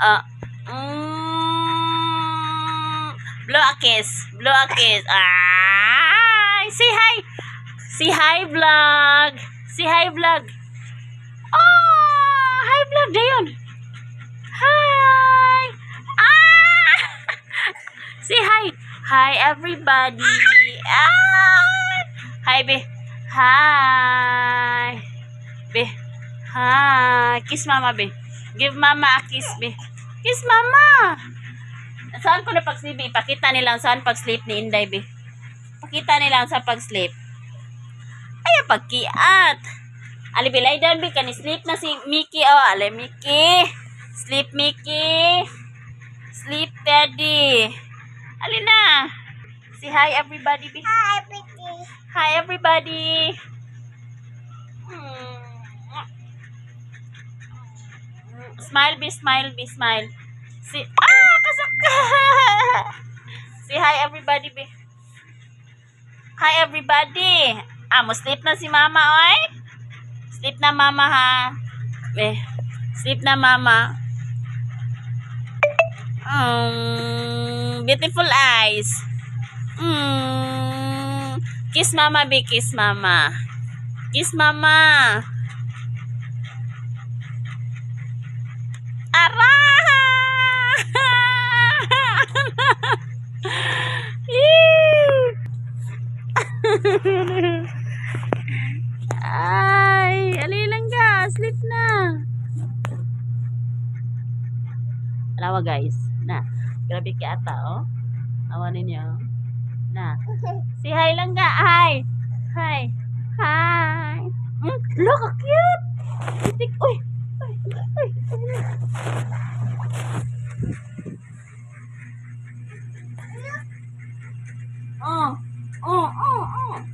Ah. Mm, blow a kiss. Blow a kiss. Ah, say hi. Say hi, vlog. Say hi, vlog. Oh, hi, vlog. Dayon. Hi. Ah. say hi. Hi, everybody. Ah. Hi, be. Hi. Be. Hi. Kiss mama, be. Give mama a kiss, be. Kiss mama. Saan ko na pag-sleep, be? Pakita nilang saan pag-sleep ni Inday, be. Pakita nilang saan pag-sleep. Ay, pagkiat. Ali, be, lie down, be. Kani sleep na si Mickey, oh. Ali, Mickey. Sleep, Mickey. Sleep, Daddy. Ali na. Say hi, everybody, be. Hi, Pretty. Hi, everybody. Smile, be smile, be smile. Si ah, kasok ka. Say hi, everybody, be. Hi, everybody. Ah, mo sleep na si mama, oy. Sleep na mama, ha. Be, sleep na mama. Um, beautiful eyes. Mm. Kiss mama, be kiss mama. Kiss mama. Ay, alilang ka. Sleep na. Alawa guys. Na. Grabe ka ata, oh. Awa ninyo. Na. Si hi lang ga. Hi. Hi. Hi. Mm, look, cute. Titik. Uy. Uy. Uy. Oh. Oh, oh, oh.